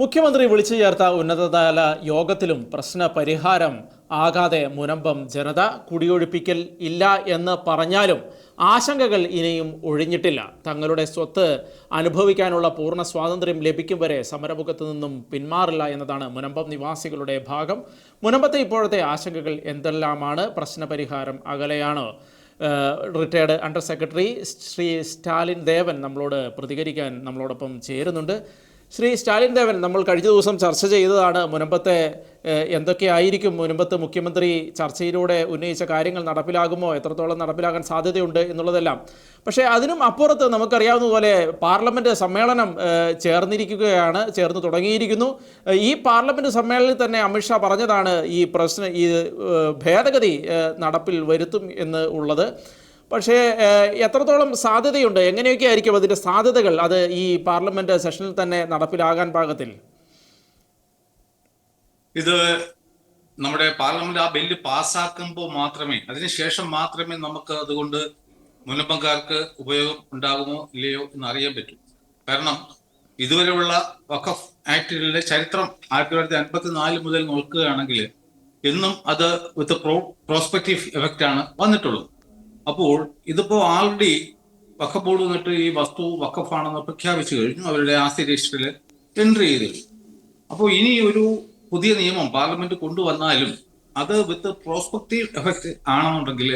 മുഖ്യമന്ത്രി വിളിച്ചു ചേർത്ത ഉന്നതതല യോഗത്തിലും പ്രശ്ന പരിഹാരം ആകാതെ മുനമ്പം ജനത കുടിയൊഴിപ്പിക്കൽ ഇല്ല എന്ന് പറഞ്ഞാലും ആശങ്കകൾ ഇനിയും ഒഴിഞ്ഞിട്ടില്ല. തങ്ങളുടെ സ്വത്ത് അനുഭവിക്കാനുള്ള പൂർണ സ്വാതന്ത്ര്യം ലഭിക്കും വരെ സമരമുഖത്ത് നിന്നും പിന്മാറില്ല എന്നതാണ് മുനമ്പം നിവാസികളുടെ ഭാഗം. മുനമ്പത്തെ ഇപ്പോഴത്തെ ആശങ്കകൾ എന്തെല്ലാമാണ്? പ്രശ്നപരിഹാരം അകലെയാണ്. Retired under secretary Shri Stalin Devan നമ്മളോട് പ്രതികരിക്കാൻ നമ്മളോടൊപ്പം ചേരുന്നുണ്ട്. ശ്രീ സ്റ്റാലിൻ ദേവൻ നമ്മൾ കഴിഞ്ഞ ദിവസം ചർച്ച ചെയ്തതാണ് മുനമ്പത്തെ എന്തൊക്കെയായിരിക്കും മുനമ്പത്ത് മുഖ്യമന്ത്രി ചർച്ചയിലൂടെ ഉന്നയിച്ച കാര്യങ്ങൾ നടപ്പിലാകുമോ എത്രത്തോളം നടപ്പിലാകാൻ സാധ്യതയുണ്ട് എന്നുള്ളതെല്ലാം. പക്ഷേ അതിനും അപ്പുറത്ത് നമുക്കറിയാവുന്നതുപോലെ പാർലമെന്റ് സമ്മേളനം ചേർന്നിരിക്കുകയാണ് ചേർന്ന് തുടങ്ങിയിരിക്കുന്നു. ഈ പാർലമെന്റ് സമ്മേളനത്തിൽ തന്നെ അമിത്ഷാ പറഞ്ഞതാണ് ഈ പ്രശ്നം ഈ ഭേദഗതി നടപ്പിൽ വരുത്തും എന്ന് ഉള്ളത്. പക്ഷേ എത്രത്തോളം സാധ്യതയുണ്ട്? എങ്ങനെയൊക്കെ ആയിരിക്കും അതിന്റെ സാധ്യതകൾ? അത് ഈ പാർലമെന്റ് സെഷനിൽ തന്നെ നടപ്പിലാകാൻ പാകത്തിൽ. ഇത് നമ്മുടെ പാർലമെന്റ് ആ ബില്ല് പാസ്സാക്കുമ്പോൾ മാത്രമേ അതിനുശേഷം മാത്രമേ നമുക്ക് അതുകൊണ്ട് മുനമ്പംകാർക്ക് ഉപയോഗം ഉണ്ടാകുമോ ഇല്ലയോ എന്ന് അറിയാൻ പറ്റൂ. കാരണം ഇതുവരെയുള്ള വഖഫ് ആക്ടുകളുടെ ചരിത്രം ആയിരത്തി തൊള്ളായിരത്തി അൻപത്തി നാല് മുതൽ നോക്കുകയാണെങ്കിൽ എന്നും അത് വിത്ത് പ്രോ പ്രോസ്പെക്റ്റീവ് എഫക്റ്റ് ആണ് വന്നിട്ടുള്ളത് അപ്പോൾ ഇതിപ്പോ ആൾറെഡി വഖഫ് ബോർഡ് എന്നിട്ട് ഈ വസ്തു വഖഫാണെന്ന് പ്രഖ്യാപിച്ചു കഴിഞ്ഞു. അവരുടെ ആസ്തി രജിസ്റ്ററിൽ എൻട്രി ചെയ്തു അപ്പോൾ ഇനി ഒരു പുതിയ നിയമം പാർലമെന്റ് കൊണ്ടുവന്നാലും അത് വിത്ത് പ്രോസ്പെക്റ്റീവ് എഫക്റ്റ് ആണെന്നുണ്ടെങ്കിൽ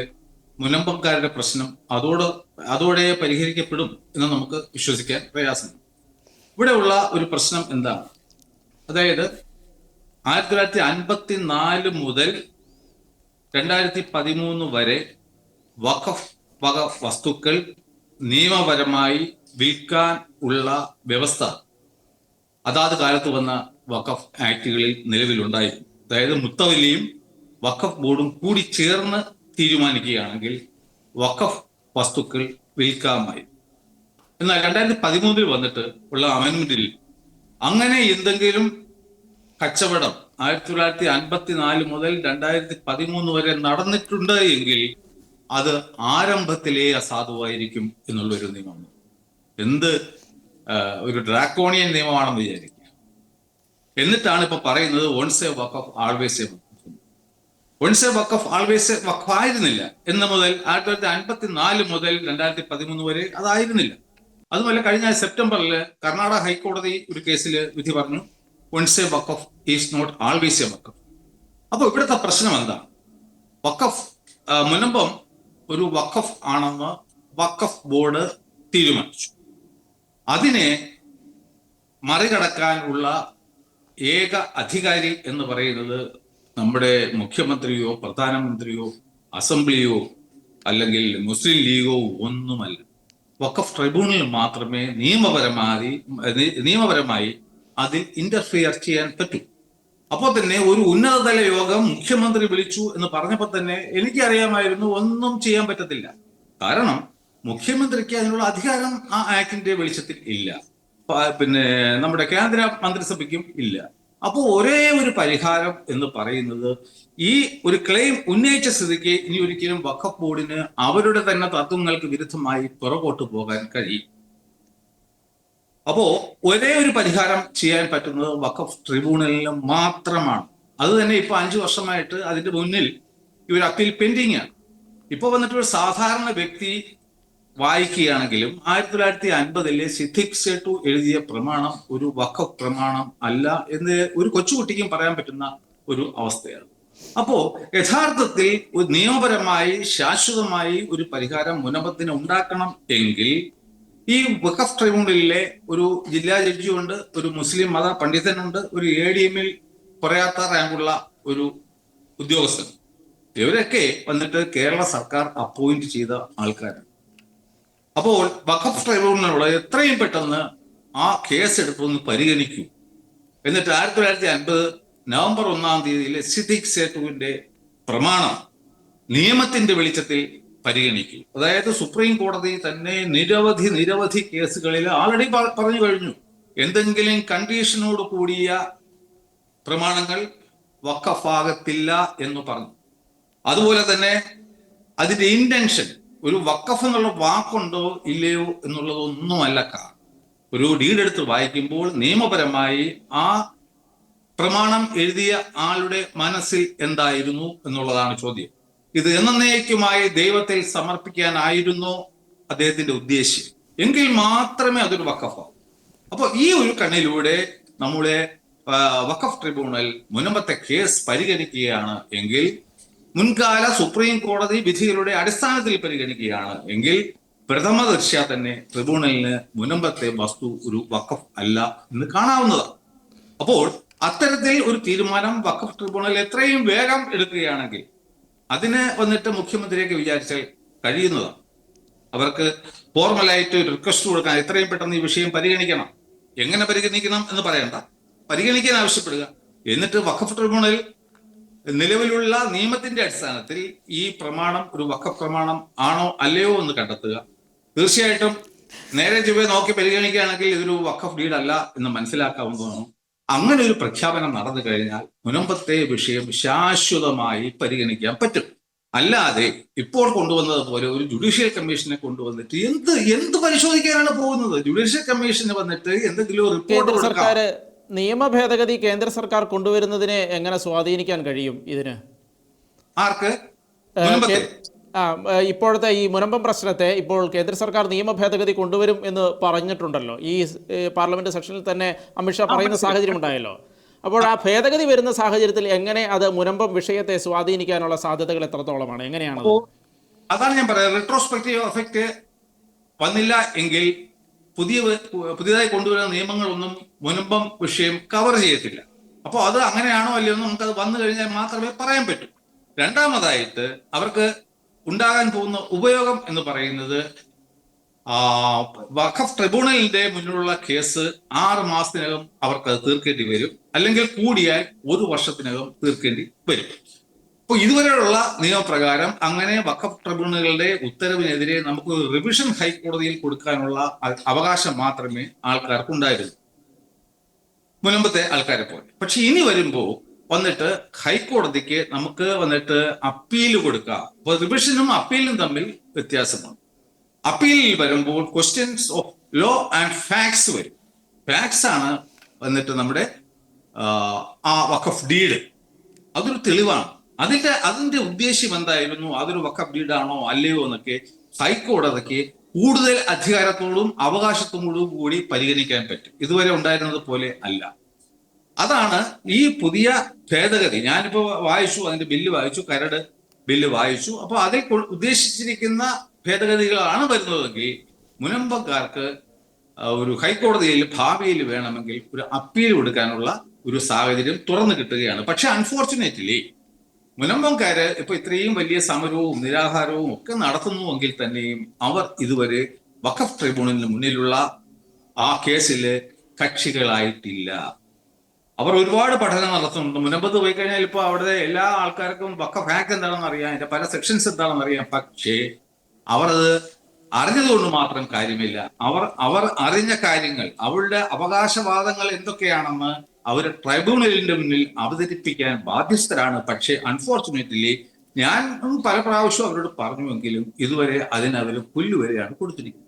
മുനമ്പംകാരുടെ പ്രശ്നം അതോട് അതോടെ പരിഹരിക്കപ്പെടും എന്ന് നമുക്ക് വിശ്വസിക്കാൻ പ്രയാസമുണ്ട് ഇവിടെയുള്ള ഒരു പ്രശ്നം എന്താണ്? അതായത് ആയിരത്തി തൊള്ളായിരത്തി അൻപത്തി നാല് മുതൽ രണ്ടായിരത്തി പതിമൂന്ന് വരെ വഖഫ് വക വസ്തുക്കൾ നിയമപരമായി വിൽക്കാൻ ഉള്ള വ്യവസ്ഥ അതാത് കാലത്ത് വന്ന വഖഫ് ആക്ടുകളിൽ നിലവിലുണ്ടായി അതായത് മുത്തവല്ലിയും വഖഫ് ബോർഡും കൂടി ചേർന്ന് തീരുമാനിക്കുകയാണെങ്കിൽ വഖഫ് വസ്തുക്കൾ വിൽക്കാമായി എന്നാൽ രണ്ടായിരത്തി പതിമൂന്നിൽ വന്നിട്ട് ഉള്ള അമെന്മെന്റിൽ അങ്ങനെ എന്തെങ്കിലും കച്ചവടം ആയിരത്തി തൊള്ളായിരത്തി അൻപത്തിനാല് മുതൽ രണ്ടായിരത്തി പതിമൂന്ന് വരെ നടന്നിട്ടുണ്ട് എങ്കിൽ അത് ആരംഭത്തിലേ അസാധുവായിരിക്കും എന്നുള്ളൊരു നിയമം എന്ത് ഒരു ഡ്രാക്കോണിയൻ നിയമമാണെന്ന് വിചാരിക്കുക. എന്നിട്ടാണ് ഇപ്പൊ പറയുന്നത് once a waqf of always a once a waqf of always a waqf ആയിരുന്നില്ല. എന്ന് മുതൽ ആയിരത്തി തൊള്ളായിരത്തി അൻപത്തി നാല് മുതൽ രണ്ടായിരത്തി പതിമൂന്ന് വരെ അതായിരുന്നില്ല അതുമല്ല കഴിഞ്ഞ സെപ്റ്റംബറിൽ കർണാടക ഹൈക്കോടതി ഒരു കേസിൽ വിധി പറഞ്ഞു once a waqf of is not always a waqf അപ്പൊ ഇവിടുത്തെ പ്രശ്നം എന്താണ്? വക്കഫ് മുനമ്പം ഒരു വഖഫ് ആണെന്ന് വഖഫ് ബോർഡ് തീരുമാനിച്ചു. അതിനെ മറികടക്കാനുള്ള ഏക അധികാരി എന്ന് പറയുന്നത് നമ്മുടെ മുഖ്യമന്ത്രിയോ പ്രധാനമന്ത്രിയോ അസംബ്ലിയോ അല്ലെങ്കിൽ മുസ്ലിം ലീഗോ ഒന്നുമല്ല. വഖഫ് ട്രിബ്യൂണൽ മാത്രമേ നിയമപരമായി നിയമപരമായി അതിൽ ഇന്റർഫിയർ ചെയ്യാൻ പറ്റൂ. അപ്പോൾ തന്നെ ഒരു ഉന്നതതല യോഗം മുഖ്യമന്ത്രി വിളിച്ചു എന്ന് പറഞ്ഞപ്പോൾ തന്നെ എനിക്കറിയാമായിരുന്നു ഒന്നും ചെയ്യാൻ പറ്റത്തില്ല. കാരണം മുഖ്യമന്ത്രിക്ക് അതിനുള്ള അധികാരം ആ ആക്ടിന്റെ വെളിച്ചത്തിൽ ഇല്ല. പിന്നെ നമ്മുടെ കേന്ദ്ര മന്ത്രിസഭയ്ക്കും ഇല്ല. അപ്പോൾ ഒരേ ഒരു പരിഹാരം എന്ന് പറയുന്നത് ഈ ഒരു ക്ലെയിം ഉന്നയിച്ച സ്ഥിതിക്ക് ഇനി ഒരിക്കലും വഖഫ് ബോർഡിന് അവരുടെ തന്നെ തത്വങ്ങൾക്ക് വിരുദ്ധമായി പുറകോട്ട് പോകാൻ കഴിയും. അപ്പോ ഒരേ ഒരു പരിഹാരം ചെയ്യാൻ പറ്റുന്നത് വഖഫ് ട്രിബ്യൂണലിന് മാത്രമാണ്. അത് തന്നെ ഇപ്പൊ അഞ്ചു വർഷമായിട്ട് അതിന്റെ മുന്നിൽ ഇവർ അപ്പീൽ പെൻഡിങ് ആണ് ഇപ്പൊ വന്നിട്ട് ഒരു സാധാരണ വ്യക്തി വായിക്കുകയാണെങ്കിലും ആയിരത്തി തൊള്ളായിരത്തി അൻപതിലെ സിദ്ദിഖ് സേട്ടു എഴുതിയ പ്രമാണം ഒരു വഖഫ് പ്രമാണം അല്ല എന്ന് ഒരു കൊച്ചുകുട്ടിക്കും പറയാൻ പറ്റുന്ന ഒരു അവസ്ഥയാണ്. അപ്പോ യഥാർത്ഥത്തിൽ നിയമപരമായി ശാശ്വതമായി ഒരു പരിഹാരം മുനബത്തിന് ഉണ്ടാക്കണം എങ്കിൽ ഈ വഖഫ് ട്രൈബ്യൂണലിലെ ഒരു ജില്ലാ ജഡ്ജിയുണ്ട് ഒരു മുസ്ലിം മത പണ്ഡിതനുണ്ട് ഒരു എ ഡി എമ്മിൽ കുറയാത്ത റാങ്കുള്ള ഒരു ഉദ്യോഗസ്ഥൻ. ഇവരൊക്കെ വന്നിട്ട് കേരള സർക്കാർ അപ്പോയിന്റ് ചെയ്ത ആൾക്കാരാണ്. അപ്പോൾ വഖഫ് ട്രൈബ്യൂണലിനോട് എത്രയും പെട്ടെന്ന് ആ കേസ് എടുത്തൊന്ന് പരിഗണിക്കൂ. എന്നിട്ട് ആയിരത്തി തൊള്ളായിരത്തി അൻപത് നവംബർ ഒന്നാം തീയതിയിലെ സിദ്ദിഖ് സേത്തുവിന്റെ പ്രമാണം നിയമത്തിന്റെ വെളിച്ചത്തിൽ പരിഗണിക്കൂ. അതായത് സുപ്രീം കോടതി തന്നെ നിരവധി നിരവധി കേസുകളിൽ ആൾറെഡി പറഞ്ഞു കഴിഞ്ഞു. എന്തെങ്കിലും കണ്ടീഷനോട് കൂടിയ പ്രമാണങ്ങൾ വക്കഫാകത്തില്ല എന്ന് പറഞ്ഞു. അതുപോലെ തന്നെ അതിന്റെ ഇന്റൻഷൻ ഒരു വക്കഫ് എന്നുള്ള വാക്കുണ്ടോ ഇല്ലയോ എന്നുള്ളതൊന്നുമല്ല കാരണം. ഒരു ഡീഡ് എടുത്ത് വായിക്കുമ്പോൾ നിയമപരമായി ആ പ്രമാണം എഴുതിയ ആളുടെ മനസ്സിൽ എന്തായിരുന്നു എന്നുള്ളതാണ് ചോദ്യം. ഇത് എന്നേക്കുമായി ദൈവത്തിൽ സമർപ്പിക്കാനായിരുന്നു അദ്ദേഹത്തിന്റെ ഉദ്ദേശ്യം. എങ്കിൽ മാത്രമേ അതൊരു വക്കഫാവൂ അപ്പോൾ ഈ ഒരു കണ്ണിലൂടെ നമ്മുടെ വഖഫ് ട്രിബ്യൂണൽ മുനമ്പത്തെ കേസ് പരിഗണിക്കുകയാണ് എങ്കിൽ മുൻകാല സുപ്രീം കോടതി വിധികളുടെ അടിസ്ഥാനത്തിൽ പരിഗണിക്കുകയാണ് എങ്കിൽ പ്രഥമ ദൃശ്യ തന്നെ ട്രിബ്യൂണലിന് മുനമ്പത്തെ വസ്തു ഒരു വഖഫ് അല്ല എന്ന് കാണാവുന്നതാണ്. അപ്പോൾ അത്തരത്തിൽ ഒരു തീരുമാനം വഖഫ് ട്രിബ്യൂണൽ എത്രയും വേഗം എടുക്കുകയാണെങ്കിൽ അതിന് വന്നിട്ട് മുഖ്യമന്ത്രിയൊക്കെ വിചാരിച്ചാൽ കഴിയുന്നതാണ് അവർക്ക് ഫോർമലായിട്ട് റിക്വസ്റ്റ് കൊടുക്കാൻ എത്രയും പെട്ടെന്ന് ഈ വിഷയം പരിഗണിക്കണം. എങ്ങനെ പരിഗണിക്കണം എന്ന് പറയണ്ട. പരിഗണിക്കാൻ ആവശ്യപ്പെടുക. എന്നിട്ട് വഖഫ് ട്രിബ്യൂണൽ നിലവിലുള്ള നിയമത്തിന്റെ അടിസ്ഥാനത്തിൽ ഈ പ്രമാണം ഒരു വഖഫ് പ്രമാണം ആണോ അല്ലയോ എന്ന് കണ്ടെത്തുക. തീർച്ചയായിട്ടും നേരെ ചൊവ്വെ നോക്കി പരിഗണിക്കുകയാണെങ്കിൽ ഇതൊരു വഖഫ് ഡീഡ് അല്ല എന്ന് മനസ്സിലാക്കാവുന്നതാണ്. അങ്ങനെ ഒരു പ്രഖ്യാപനം നടന്നു കഴിഞ്ഞാൽ മുനമ്പത്തെ വിഷയം ശാശ്വതമായി പരിഗണിക്കാൻ പറ്റും. അല്ലാതെ ഇപ്പോൾ കൊണ്ടുവന്നത് പോലെ ഒരു ജുഡീഷ്യൽ കമ്മീഷനെ കൊണ്ടുവന്നിട്ട് എന്ത് എന്ത് പരിശോധിക്കാനാണ് പോകുന്നത്? ജുഡീഷ്യൽ കമ്മീഷന് വന്നിട്ട് എന്തെങ്കിലും റിപ്പോർട്ട് സർക്കാർ നിയമ ഭേദഗതി കേന്ദ്ര സർക്കാർ കൊണ്ടുവരുന്നതിനെ എങ്ങനെ സ്വാധീനിക്കാൻ കഴിയും ഇതിന്? ആർക്ക്? ഇപ്പോഴത്തെ ഈ മുനമ്പം പ്രശ്നത്തെ ഇപ്പോൾ കേന്ദ്ര സർക്കാർ നിയമ ഭേദഗതി കൊണ്ടുവരും എന്ന് പറഞ്ഞിട്ടുണ്ടല്ലോ. ഈ പാർലമെന്റ് സെക്ഷനിൽ തന്നെ അമിത്ഷാ പറയുന്ന സാഹചര്യം ഉണ്ടായല്ലോ. അപ്പോൾ ആ ഭേദഗതി വരുന്ന സാഹചര്യത്തിൽ എങ്ങനെ അത് മുനമ്പം വിഷയത്തെ സ്വാധീനിക്കാനുള്ള സാധ്യതകൾ എത്രത്തോളമാണ്? എങ്ങനെയാണ് അതാണ് ഞാൻ പറയുന്നത് റിട്രോസ്പെക്റ്റീവ് എഫക്റ്റ് വന്നില്ല എങ്കിൽ പുതിയ പുതിയതായി കൊണ്ടുവരുന്ന നിയമങ്ങളൊന്നും മുനമ്പം വിഷയം കവർ ചെയ്യത്തില്ല. അപ്പോൾ അത് അങ്ങനെയാണോ അല്ലയോ എന്ന് നമുക്കത് വന്നു കഴിഞ്ഞാൽ മാത്രമേ പറയാൻ പറ്റൂ. രണ്ടാമതായിട്ട് അവർക്ക് ഉണ്ടാകാൻ പോകുന്ന ഉപയോഗം എന്ന് പറയുന്നത് വഖഫ് ട്രിബ്യൂണലിന്റെ മുന്നിലുള്ള കേസ് ആറ് മാസത്തിനകം അവർക്ക് അത് തീർക്കേണ്ടി വരും. അല്ലെങ്കിൽ കൂടിയാൽ ഒരു വർഷത്തിനകം തീർക്കേണ്ടി വരും. അപ്പോൾ ഇതുവരെയുള്ള നിയമപ്രകാരം അങ്ങനെ വഖഫ് ട്രിബ്യൂണലുകളുടെ ഉത്തരവിനെതിരെ നമുക്ക് റിവിഷൻ ഹൈക്കോടതിയിൽ കൊടുക്കാനുള്ള അവകാശം മാത്രമേ ആൾക്കാർക്ക് ഉണ്ടായിരുന്നു മുൻപത്തെ ആൾക്കാരെ പോലെ. പക്ഷെ ഇനി വരുമ്പോ വന്നിട്ട് ഹൈക്കോടതിക്ക് നമുക്ക് വന്നിട്ട് അപ്പീൽ കൊടുക്കാം. അപ്പൊ റിവിഷനും അപ്പീലും തമ്മിൽ വ്യത്യാസമാണ്. അപ്പീലിൽ വരുമ്പോൾ questions of law and facts വരും. ഫാക്ട്സ് ആണ് വന്നിട്ട് നമ്മുടെ ആ, വഖഫ് ഡീഡ് അതൊരു തെളിവാണ്. അതിന്റെ അതിന്റെ ഉദ്ദേശ്യം എന്തായിരുന്നു? അതൊരു വഖഫ് ഡീഡാണോ അല്ലയോ എന്നൊക്കെ ഹൈക്കോടതിക്ക് കൂടുതൽ അധികാരത്തോടും അവകാശത്തോടും കൂടി പരിഗണിക്കാൻ പറ്റും. ഇതുവരെ ഉണ്ടായിരുന്നത് പോലെ അല്ല. അതാണ് ഈ പുതിയ ഭേദഗതി. ഞാനിപ്പോ വായിച്ചു അതിന്റെ ബില്ല് വായിച്ചു കരട് ബില്ല് വായിച്ചു. അപ്പൊ അതിൽ ഉദ്ദേശിച്ചിരിക്കുന്ന ഭേദഗതികളാണ് വരുന്നതെങ്കിൽ മുനമ്പക്കാർക്ക് ഒരു ഹൈക്കോടതിയിൽ ഭാവിയിൽ വേണമെങ്കിൽ ഒരു അപ്പീൽ കൊടുക്കാനുള്ള ഒരു സാഹചര്യം തുറന്നു കിട്ടുകയാണ്. പക്ഷെ അൺഫോർച്ചുനേറ്റ്ലി മുനമ്പംകാര് ഇപ്പൊ ഇത്രയും വലിയ സമരവും നിരാഹാരവും ഒക്കെ നടത്തുന്നുവെങ്കിൽ തന്നെയും അവർ ഇതുവരെ വഖഫ് ട്രിബ്യൂണലിന് മുന്നിലുള്ള ആ കേസിൽ കക്ഷികളായിട്ടില്ല. അവർ ഒരുപാട് പഠനം നടത്തുന്നുണ്ട്. മുനമ്പത്ത് പോയി കഴിഞ്ഞാൽ ഇപ്പൊ അവിടെ എല്ലാ ആൾക്കാർക്കും പക്ക ഫാക്ട് എന്താണെന്ന് അറിയാം. അതിന്റെ പല സെക്ഷൻസ് എന്താണെന്ന് അറിയാം. പക്ഷേ അവർ അത് അറിഞ്ഞതുകൊണ്ട് മാത്രം കാര്യമില്ല. അവർ അവർ അറിഞ്ഞ കാര്യങ്ങൾ അവരുടെ അവകാശവാദങ്ങൾ എന്തൊക്കെയാണെന്ന് അവർ ട്രൈബ്യൂണലിന്റെ മുന്നിൽ അവതരിപ്പിക്കാൻ ബാധ്യസ്ഥരാണ്. പക്ഷേ അൺഫോർച്ചുനേറ്റ്ലി ഞാൻ പല പ്രാവശ്യം അവരോട് പറഞ്ഞുവെങ്കിലും ഇതുവരെ അതിനവർ പുല്ലുവരെയാണ് കൊടുത്തിരിക്കുന്നത്.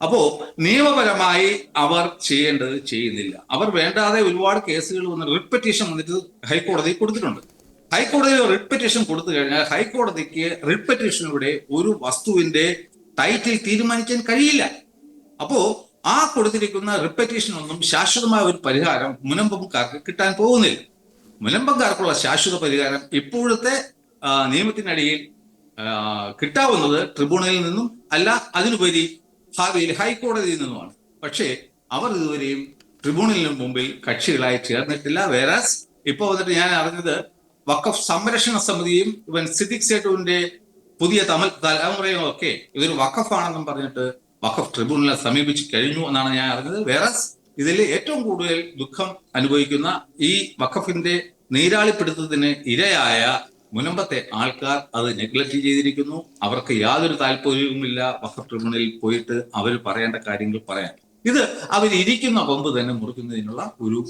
അപ്പോ നിയമപരമായി അവർ ചെയ്യേണ്ടത് ചെയ്യുന്നില്ല. അവർ വേണ്ടാതെ ഒരുപാട് കേസുകൾ വന്ന് റിട്ട് പെറ്റീഷൻ വന്നിട്ട് ഹൈക്കോടതി കൊടുത്തിട്ടുണ്ട്. ഹൈക്കോടതിയിൽ റിട്ട് പെറ്റീഷൻ കൊടുത്തു കഴിഞ്ഞാൽ ഹൈക്കോടതിക്ക് റിട്ട് പെറ്റീഷനിലൂടെ ഒരു വസ്തുവിന്റെ ടൈറ്റിൽ തീരുമാനിക്കാൻ കഴിയില്ല. അപ്പോ ആ കൊടുത്തിരിക്കുന്ന റിപ്പറ്റീഷൻ ഒന്നും ശാശ്വതമായ ഒരു പരിഹാരം മുനമ്പംകാർക്ക് കിട്ടാൻ പോകുന്നില്ല. മുനമ്പംകാർക്കുള്ള ശാശ്വത പരിഹാരം ഇപ്പോഴത്തെ നിയമത്തിനടിയിൽ കിട്ടാവുന്നത് ട്രിബ്യൂണലിൽ നിന്നും അല്ല അതിനുപരി ഭാവിയിൽ ഹൈക്കോടതിയിൽ നിന്നുമാണ്. പക്ഷേ അവർ ഇതുവരെയും ട്രിബ്യൂണലിന് മുമ്പിൽ കക്ഷികളായി ചേർന്നിട്ടില്ല. വേറാസ് ഇപ്പൊ വന്നിട്ട് ഞാൻ അറിഞ്ഞത് വഖഫ് സംരക്ഷണ സമിതിയും ഇവൻ സിദ്ദിഖ് സേട്ടുവിന്റെ പുതിയ തമൽ തലമുറയും ഒക്കെ ഇതൊരു വഖഫാണെന്നും പറഞ്ഞിട്ട് വഖഫ് ട്രിബ്യൂണലിനെ സമീപിച്ചു കഴിഞ്ഞു എന്നാണ് ഞാൻ അറിഞ്ഞത്. വേറാസ് ഇതിൽ ഏറ്റവും കൂടുതൽ ദുഃഖം അനുഭവിക്കുന്ന ഈ വഖഫിന്റെ നീരാളിപ്പിടുത്തത്തിന് ഇരയായ മുനമ്പത്തെ ആൾക്കാർ അത് നെഗ്ലക്ട് ചെയ്തിരിക്കുന്നു. അവർക്ക് യാതൊരു താല്പര്യവുമില്ല. വഖഫ് ട്രിബ്യൂണലിൽ പോയിട്ട് അവർ പറയേണ്ട കാര്യങ്ങൾ പറയാൻ. ഇത് അവരിയ്ക്കുന്ന കൊമ്പ് തന്നെ മുറിക്കുന്നതിനുള്ള ഒരു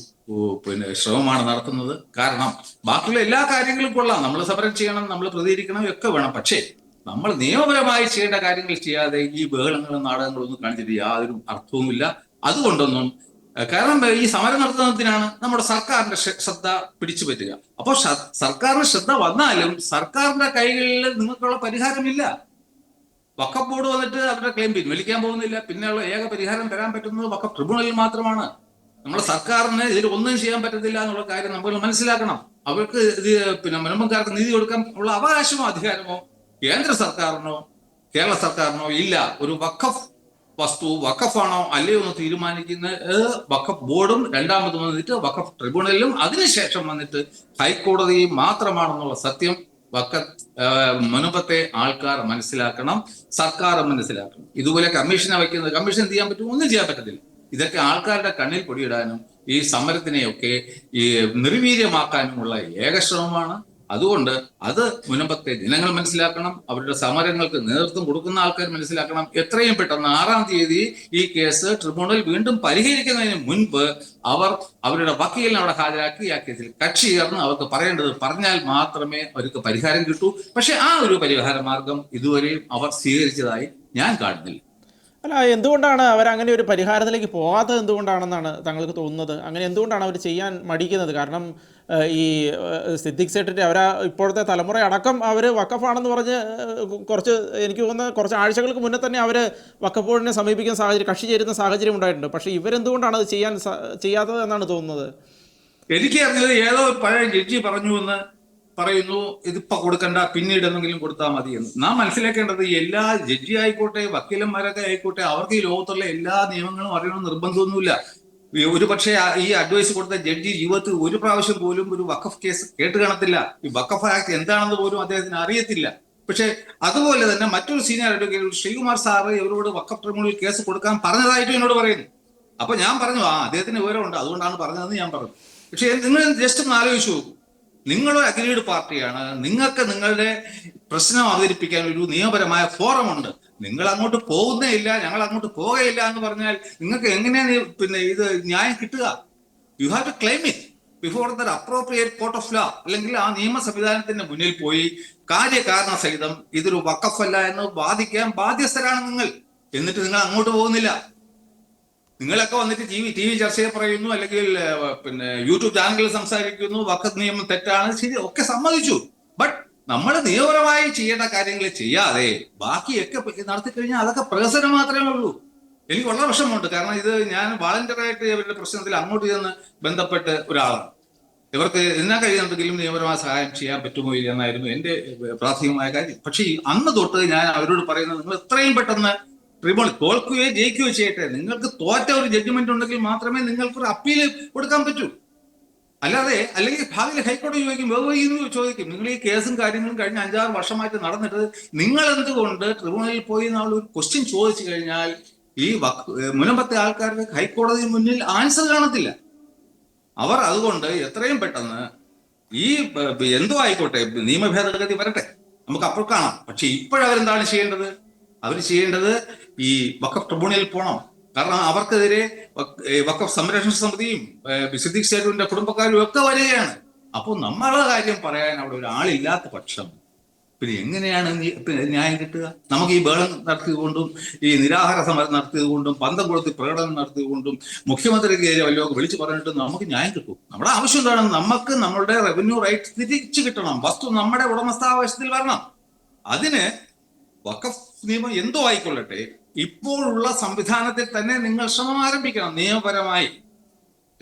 പിന്നെ ശ്രമമാണ് നടത്തുന്നത്. കാരണം ബാക്കിയുള്ള എല്ലാ കാര്യങ്ങളും കൊള്ളാം. നമ്മൾ സമരം ചെയ്യണം നമ്മൾ പ്രതികരിക്കണം ഒക്കെ വേണം. പക്ഷേ നമ്മൾ നിയമപരമായി ചെയ്യേണ്ട കാര്യങ്ങൾ ചെയ്യാതെ ഈ ബഹളങ്ങളും നാടകങ്ങളും ഒന്നും കാണിച്ചിട്ട് യാതൊരു അർത്ഥവുമില്ല. അതുകൊണ്ടൊന്നും കാരണം ഈ സമരം നടത്തുന്നതിനാണ് നമ്മുടെ സർക്കാരിന്റെ ശ്രദ്ധ പിടിച്ചു പറ്റുക. അപ്പോൾ സർക്കാരിന് ശ്രദ്ധ വന്നാലും സർക്കാരിന്റെ കൈകളിൽ നിങ്ങൾക്കുള്ള പരിഹാരമില്ല. വക്കപ്പ് ബോർഡ് വന്നിട്ട് അവരുടെ ക്ലെയിം പിൻവലിക്കാൻ പോകുന്നില്ല. പിന്നെയുള്ള ഏക പരിഹാരം തരാൻ പറ്റുന്നത് വക്കപ്പ് ട്രിബ്യൂണലിൽ മാത്രമാണ്. നമ്മുടെ സർക്കാരിന് ഇതിൽ ഒന്നും ചെയ്യാൻ പറ്റത്തില്ല എന്നുള്ള കാര്യം നമ്മൾ മനസ്സിലാക്കണം. അവർക്ക് ഇത് പിന്നെ മുനമ്പക്കാർക്ക് നീതി കൊടുക്കാൻ ഉള്ള അവകാശമോ അധികാരമോ കേന്ദ്ര സർക്കാരിനോ കേരള സർക്കാരിനോ ഇല്ല. ഒരു വഖഫ് വസ്തു വഖഫാണോ അല്ലയോ എന്ന് തീരുമാനിക്കുന്ന വഖഫ് ബോർഡും രണ്ടാമത് വന്നിട്ട് വഖഫ് ട്രിബ്യൂണലിലും അതിനുശേഷം വന്നിട്ട് ഹൈക്കോടതിയും മാത്രമാണെന്നുള്ള സത്യം വക്ക ഏഹ്, മുൻപത്തെ ആൾക്കാർ മനസ്സിലാക്കണം സർക്കാർ മനസ്സിലാക്കണം. ഇതുപോലെ കമ്മീഷനെ വയ്ക്കുന്നത് കമ്മീഷൻ എന്ത് ചെയ്യാൻ പറ്റും? ഒന്നും ചെയ്യാൻ പറ്റത്തില്ല. ഇതൊക്കെ ആൾക്കാരുടെ കണ്ണിൽ പൊടിയിടാനും ഈ സമരത്തിനെയൊക്കെ ഈ നിർവീര്യമാക്കാനുമുള്ള ഏക ശ്രമമാണ്. അതുകൊണ്ട് അത് മുനമ്പത്തെ ജനങ്ങൾ മനസ്സിലാക്കണം അവരുടെ സമരങ്ങൾക്ക് നേതൃത്വം കൊടുക്കുന്ന ആൾക്കാർ മനസ്സിലാക്കണം. എത്രയും പെട്ടെന്ന് ആറാം തീയതി ഈ കേസ് ട്രിബ്യൂണൽ വീണ്ടും പരിഹരിക്കുന്നതിന് മുൻപ് അവർ അവരുടെ വക്കീലിനെ അവിടെ ഹാജരാക്കി ആ കേസിൽ കക്ഷി ചേർന്ന് അവർക്ക് പറയേണ്ടത് പറഞ്ഞാൽ മാത്രമേ അവർക്ക് പരിഹാരം കിട്ടൂ. പക്ഷെ ആ ഒരു പരിഹാര മാർഗം ഇതുവരെയും അവർ സ്വീകരിച്ചതായി ഞാൻ കാണുന്നില്ല. അല്ല എന്തുകൊണ്ടാണ് അവർ അങ്ങനെ ഒരു പരിഹാരത്തിലേക്ക് പോകാത്തത് എന്തുകൊണ്ടാണെന്നാണ് താങ്കൾക്ക് തോന്നുന്നത്? അങ്ങനെ എന്തുകൊണ്ടാണ് അവർ ചെയ്യാൻ മടിക്കുന്നത്? കാരണം ഈ സിദ്ദിഖ് സേട്ടിന്റെ അവർ ഇപ്പോഴത്തെ തലമുറ അടക്കം അവർ വക്കഫാണെന്ന് പറഞ്ഞ് കുറച്ച് എനിക്ക് തോന്നുന്ന കുറച്ച് ആഴ്ചകൾക്ക് മുന്നേ തന്നെ അവർ വക്കഫ് ബോർഡിനെ സമീപിക്കുന്ന സാഹചര്യം കക്ഷി ചേരുന്ന സാഹചര്യം ഉണ്ടായിട്ടുണ്ട്. പക്ഷേ ഇവരെന്തുകൊണ്ടാണ് അത് ചെയ്യാൻ ചെയ്യാത്തത് എന്നാണ് തോന്നുന്നത്? എനിക്ക് അറിഞ്ഞത് ഏതോ പഴയ ജഡ്ജി പറഞ്ഞു എന്ന് പറയുന്നു ഇതിപ്പോ കൊടുക്കണ്ട പിന്നീട് എന്തെങ്കിലും കൊടുത്താൽ മതി എന്ന്. നാം മനസ്സിലാക്കേണ്ടത് എല്ലാ ജഡ്ജി ആയിക്കോട്ടെ വക്കീലന്മാരൊക്കെ ആയിക്കോട്ടെ അവർക്ക് ഈ ലോകത്തുള്ള എല്ലാ നിയമങ്ങളും അറിയണമെന്ന് നിർബന്ധമൊന്നുമില്ല. ഒരു പക്ഷേ ഈ അഡ്വൈസ് കൊടുത്ത ജഡ്ജി ജീവിതത്തിൽ ഒരു പ്രാവശ്യം പോലും ഒരു വഖഫ് കേസ് കേട്ട് കാണത്തില്ല. ഈ വഖഫ് ആക്ട് എന്താണെന്ന് പോലും അദ്ദേഹത്തിന് അറിയത്തില്ല. പക്ഷെ അതുപോലെ തന്നെ മറ്റൊരു സീനിയർ അഡ്വക്കേറ്റ് ശ്രീകുമാർ സാറ് ഇവരോട് വഖഫ് ട്രിബ്യൂണൽ കേസ് കൊടുക്കാൻ പറഞ്ഞതായിട്ട് എന്നോട് പറയുന്നു. അപ്പൊ ഞാൻ പറഞ്ഞു ആ അദ്ദേഹത്തിന് വിവരമുണ്ട് അതുകൊണ്ടാണ് പറഞ്ഞതെന്ന് ഞാൻ പറഞ്ഞു. പക്ഷെ നിങ്ങൾ ജസ്റ്റ് ഒന്ന് ആലോചിച്ചു നോക്കൂ. നിങ്ങളൊരു അഗ്രീഡ് പാർട്ടിയാണ്. നിങ്ങൾക്ക് നിങ്ങളുടെ പ്രശ്നം അവതരിപ്പിക്കാൻ ഒരു നിയമപരമായ ഫോറം ഉണ്ട് നിങ്ങൾ അങ്ങോട്ട് പോകുന്നേ ഇല്ല ഞങ്ങൾ അങ്ങോട്ട് പോകയില്ല എന്ന് പറഞ്ഞാൽ നിങ്ങൾക്ക് എങ്ങനെയാണ് പിന്നെ ഇത് ന്യായം കിട്ടുക? You have to claim it before the appropriate court of law അല്ലെങ്കിൽ ആ നിയമ സംവിധാനത്തിന്റെ മുന്നിൽ പോയി കാര്യകാരണ സഹിതം ഇതൊരു വക്കഫല്ല എന്ന് വാദിക്കാൻ ബാധ്യസ്ഥരാണ് നിങ്ങൾ. എന്നിട്ട് നിങ്ങൾ അങ്ങോട്ട് പോകുന്നില്ല. നിങ്ങളൊക്കെ വന്നിട്ട് ടി വി ടി വി ചർച്ചയിൽ പറയുന്നു അല്ലെങ്കിൽ പിന്നെ യൂട്യൂബ് ചാനലിൽ സംസാരിക്കുന്നു വക്കത്ത് നിയമം തെറ്റാണ് ശരി ഒക്കെ സമ്മതിച്ചു. ബട്ട് നമ്മൾ നിയമപരമായി ചെയ്യേണ്ട കാര്യങ്ങൾ ചെയ്യാതെ ബാക്കിയൊക്കെ നടത്തി കഴിഞ്ഞാൽ അതൊക്കെ പ്രഹസനം മാത്രമേ ഉള്ളൂ. എനിക്ക് വളരെ വിഷമമുണ്ട്. കാരണം ഇത് ഞാൻ വാളണ്ടിയറായിട്ട് ഇവരുടെ പ്രശ്നത്തിൽ അങ്ങോട്ട് ചെന്ന് ബന്ധപ്പെട്ട് ഒരാളാണ്. ഇവർക്ക് എന്നാ കഴിയുന്നുണ്ടെങ്കിലും നിയമപരമായ സഹായം ചെയ്യാൻ പറ്റുമോ ഇല്ല എന്നായിരുന്നു ഏഹ്, പ്രാഥമികമായ കാര്യം. പക്ഷേ അന്ന് തൊട്ട് ഞാൻ അവരോട് പറയുന്നത് നിങ്ങൾ എത്രയും പെട്ടെന്ന് ട്രിബ്യൂണൽ തോൽക്കുകയോ ജയിക്കുകയോ ചെയ്യട്ടെ. നിങ്ങൾക്ക് തോറ്റ ഒരു ജഡ്ജ്മെന്റ് ഉണ്ടെങ്കിൽ മാത്രമേ നിങ്ങൾക്ക് ഒരു അപ്പീൽ കൊടുക്കാൻ പറ്റൂ. അല്ലാതെ അല്ലെങ്കിൽ ഭാവിയിൽ ഹൈക്കോടതി ചോദിക്കും വേറെ ചോദിക്കും. നിങ്ങൾ ഈ കേസും കാര്യങ്ങളും കഴിഞ്ഞ അഞ്ചാറ് വർഷമായിട്ട് നടന്നിട്ട് നിങ്ങൾ എന്തുകൊണ്ട് ട്രിബ്യൂണലിൽ പോയി നാൾ ഒരു ക്വസ്റ്റ്യൻ ചോദിച്ചു കഴിഞ്ഞാൽ ഈ മുനമ്പത്തെ ആൾക്കാർക്ക് ഹൈക്കോടതി മുന്നിൽ ആൻസർ കാണത്തില്ല. അവർ അതുകൊണ്ട് എത്രയും പെട്ടെന്ന് ഈ എന്തോ ആയിക്കോട്ടെ നിയമഭേദഗതി വരട്ടെ. നമുക്ക് അപ്പോൾ കാണാം. പക്ഷെ ഇപ്പോഴവരെന്താണ് ചെയ്യേണ്ടത്? അവർ ചെയ്യേണ്ടത് ഈ വഖഫ് ട്രിബ്യൂണലിൽ പോകണം കാരണം അവർക്കെതിരെ വഖഫ് സംരക്ഷണ സമിതിയും സിദ്ദിഖ് സേരുവിന്റെ കുടുംബക്കാരും ഒക്കെ വരികയാണ്. അപ്പോൾ നമ്മളെ കാര്യം പറയാൻ അവിടെ ഒരാളില്ലാത്ത പക്ഷം പിന്നെ എങ്ങനെയാണ് ന്യായം കിട്ടുക? നമുക്ക് ഈ ബേളം നടത്തിയതുകൊണ്ടും ഈ നിരാഹാര സമരം നടത്തിയതുകൊണ്ടും പന്തം കൊടുത്ത് പ്രകടനം നടത്തിയതുകൊണ്ടും മുഖ്യമന്ത്രിക്കെതിരെ വല്ലതും വിളിച്ചു പറഞ്ഞിട്ട് നമുക്ക് ന്യായം കിട്ടും. നമ്മുടെ ആവശ്യം എന്താണ് നമുക്ക് നമ്മളുടെ റവന്യൂ റൈറ്റ് തിരിച്ചു കിട്ടണം. വസ്തു നമ്മുടെ ഉടമസ്ഥാവകാശത്തിൽ വരണം. അതിന് വഖഫ് നിയമം എന്തോ ആയിക്കൊള്ളട്ടെ ഇപ്പോഴുള്ള സംവിധാനത്തിൽ തന്നെ നിങ്ങൾ ശ്രമം ആരംഭിക്കണം. നിയമപരമായി.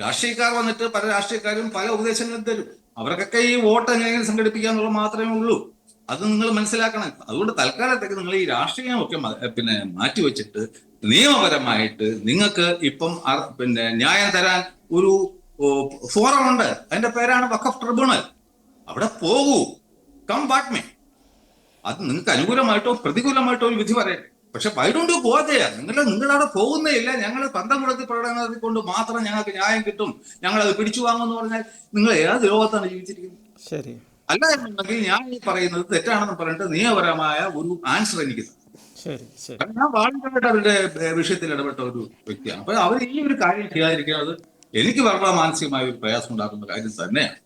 രാഷ്ട്രീയക്കാർ വന്നിട്ട് പല രാഷ്ട്രീയക്കാരും പല ഉപദേശങ്ങളും തരും. അവർക്കൊക്കെ ഈ വോട്ട് എങ്ങനെയെങ്കിലും സംഘടിപ്പിക്കുക എന്നുള്ളത് മാത്രമേ ഉള്ളൂ. അത് നിങ്ങൾ മനസ്സിലാക്കണം. അതുകൊണ്ട് തൽക്കാലത്തേക്ക് നിങ്ങൾ ഈ രാഷ്ട്രീയമൊക്കെ പിന്നെ മാറ്റിവെച്ചിട്ട് നിയമപരമായിട്ട് നിങ്ങൾക്ക് ഇപ്പം പിന്നെ ന്യായം തരാൻ ഒരു ഫോറം ഉണ്ട്. അതിന്റെ പേരാണ് വഖഫ് ട്രിബ്യൂണൽ. അവിടെ പോകൂ. കം ബാട്ട്മേ അത് നിങ്ങൾക്ക് അനുകൂലമായിട്ടോ പ്രതികൂലമായിട്ടോ ഒരു വിധി പറയട്ടെ. പക്ഷെ വൈ ഡോണ്ട് യു ഗോ ചെയ്യാം നിങ്ങൾ നിങ്ങൾ അവിടെ പോകുന്നേ ഇല്ല. ഞങ്ങൾ പന്തം മുടക്കി പ്രകടനം കൊണ്ട് മാത്രം ഞങ്ങൾക്ക് ന്യായം കിട്ടും. ഞങ്ങൾ അത് പിടിച്ചു വാങ്ങുമെന്ന് പറഞ്ഞാൽ നിങ്ങൾ ഏത് ലോകത്താണ് ജീവിച്ചിരിക്കുന്നത്? ശരി. അല്ല എന്നുണ്ടെങ്കിൽ ഞാൻ ഈ പറയുന്നത് തെറ്റാണെന്ന് പറഞ്ഞിട്ട് നിയമപരമായ ഒരു ആൻസർ എനിക്ക് ശരി ശരി. ഞാൻ വാളണ്ടിയറായിട്ട് അവരുടെ വിഷയത്തിൽ ഇടപെട്ട ഒരു വ്യക്തിയാണ്. അപ്പൊ അവർ ഈ ഒരു കാര്യം ചെയ്യാതിരിക്കുന്നത് എനിക്ക് വളരെ മാനസികമായ ഒരു പ്രയാസം ഉണ്ടാക്കുന്ന കാര്യം തന്നെയാണ്.